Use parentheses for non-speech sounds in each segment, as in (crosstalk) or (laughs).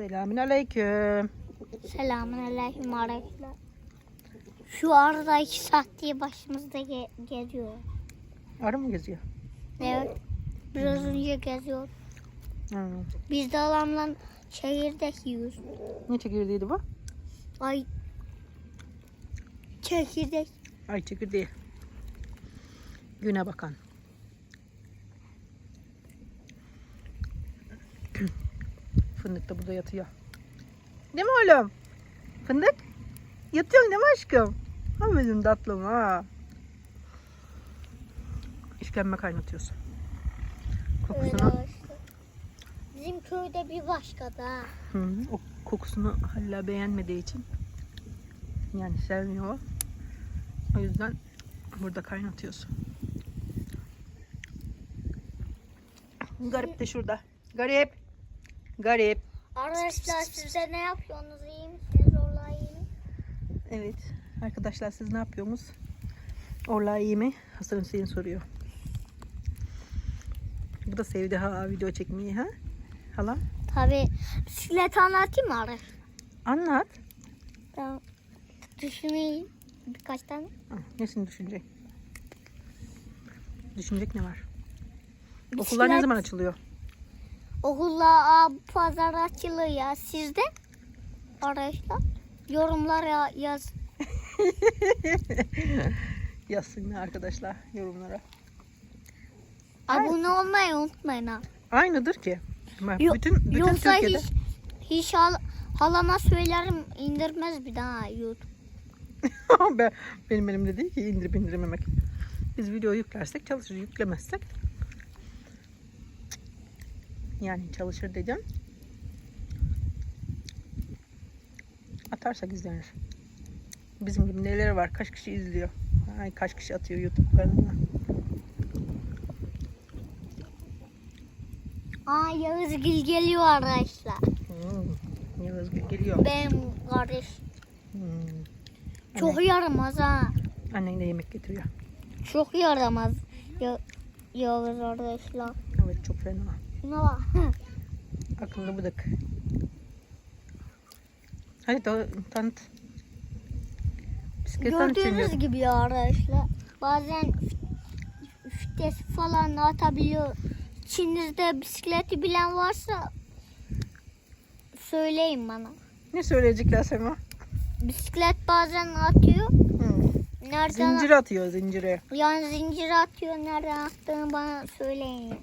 Selamün aleyküm. Selamun aleyküm arkadaşlar. Şu arada iki saat diye başımızda ge- geziyor. Arı mı geziyor? Evet. Biraz önce geziyor. Hı. Biz de adamla şehirde yiyoruz. Ne çekirdeğiydi bu? Ay. Çekirdek. Ay çekirdeği. Güne bakan. Fındık da burada yatıyor. Değil mi oğlum? Fındık? Yatıyorsun değil mi aşkım? Ha benim tatlım ha. İşkembe kaynatıyorsun. Kokusunu. Bizim köyde bir başka da. Hı, o kokusunu hala beğenmediği için yani sevmiyor o. O yüzden burada kaynatıyorsun. Garip de şurada. Garip. Garip. Arkadaşlar siz de ne yapıyorsunuz? İyi misiniz? Orla iyi mi? Evet. Arkadaşlar siz ne yapıyorsunuz? Orla iyi mi? Hasan Hüseyin soruyor. Bu da sevdi ha video çekmeyi ha? Hala? Tabii. Bisiklet anlatayım mı arkadaşlar? Anlat. Ben düşüneyim. Birkaç tane. Ha, nesini düşünecek? Düşünecek ne var? Okullar ne zaman açılıyor? Okullar aa, pazar açılıyor ya. Sizde? Arkadaşlar. Yorumlara yaz. (laughs) Yazsınlar arkadaşlar yorumlara. Abone olmayı unutmayın ha. Aynıdır ki. Yo- bütün bütün Yoksa Türkiye'de hiç, hiç hal, halama söylerim indirmez bir daha YouTube. (laughs) ben, benim elimde değil ki indirip indirmemek. Biz video yüklersek çalışır, yüklemezsek yani çalışır dedim. Atarsak izlenir. Bizim gibi neler var? Kaç kişi izliyor? Ay kaç kişi atıyor YouTube kanalına? Aa Yağız Gül geliyor arkadaşlar. Hmm. Yavuz Gül geliyor. Benim kardeş. Hmm. Çok yaramaz ha. Annen de yemek getiriyor. Çok yaramaz. Ya, Yağız arkadaşlar. Evet çok fena. Şuna bak. Akıllı bıdık. Hadi tanıt. Bisiklet tanıt Gördüğünüz gibi ya arkadaşlar. Bazen vites falan atabiliyor. İçinizde bisikleti bilen varsa söyleyin bana. Ne söyleyecekler Sema? Bisiklet bazen atıyor. Hmm. Nereden Zincir atıyor zincire. yani zincir atıyor. Nereden attığını bana söyleyin.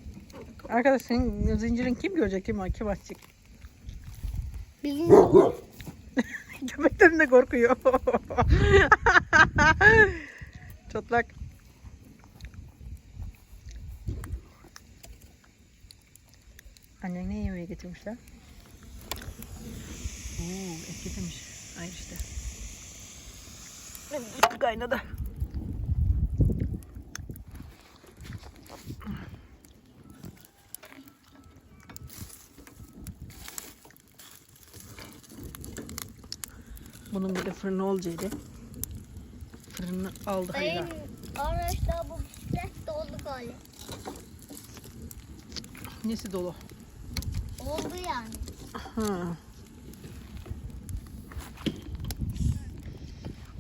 Arkadaş senin zincirin kim görecek kim, kim atacak? Bilmiyorum. (laughs) Köpeklerin de korkuyor. (laughs) Çotlak. Annen ne yemeğe getirmişler? Oo, et getirmiş. Ay işte. Kaynadı. Bunun bir de fırını olacaktı. Fırını aldı hayra. arkadaşlar bu bisiklet doldu galiba. Nesi dolu? Oldu yani. Ha.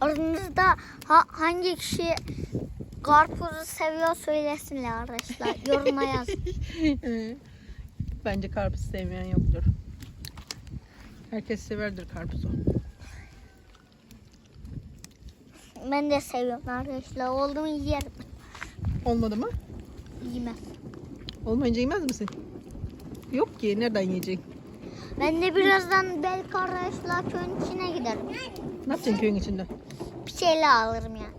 Aranızda ha, hangi kişi karpuzu seviyor söylesinler arkadaşlar. (laughs) Yoruma. Ee, Bence karpuz sevmeyen yoktur. Herkes severdir karpuzu. Ben de seviyorum arkadaşlar. Oldu mu yerim. Olmadı mı? Yemez. Olmayınca yemez misin? Yok ki. Nereden yiyeceksin? Ben de birazdan belki arkadaşlar köyün içine giderim. Ne yapacaksın köyün içinde? Bir şeyler alırım yani.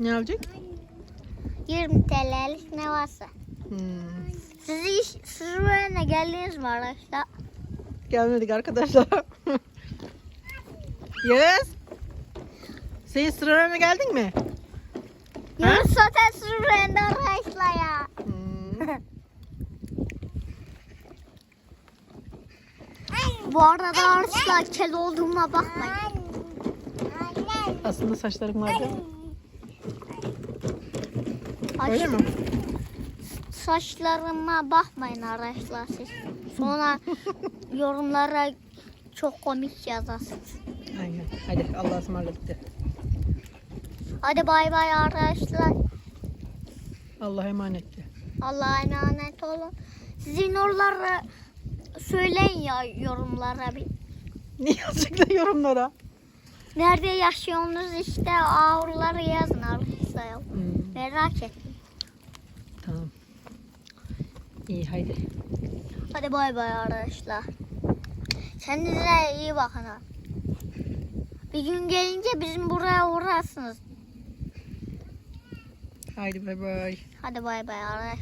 Ne alacak? 20 TL'lik ne varsa. Hmm. Siz hiç Sürüven'e geldiniz mi arkadaşlar? Gelmedik arkadaşlar. (laughs) yes. Sen sırana geldin mi? Ha? Yunus zaten Sürüven'de arkadaşlar ya. Hmm. Bu arada arkadaşlar kel olduğuma bakmayın. Aslında saçlarım vardı. Saç- Öyle mi? Saçlarıma bakmayın arkadaşlar siz. Sonra (laughs) yorumlara çok komik yazasın. Aynen. Hadi Allah'a ısmarladık de. Hadi bay bay arkadaşlar. Allah'a emanet de. Allah'a emanet olun. Sizin oraları söyleyin ya yorumlara bir. Ne yazacaklar yorumlara? Nerede yaşıyorsunuz işte oraları yazın arkadaşlar. Hmm, Merak ettim. tamam. İyi haydi. Hadi bay bay arkadaşlar. Kendinize iyi bakın. Bir gün gelince bizim buraya uğrarsınız. Haydi bay bay. Hadi bay bay.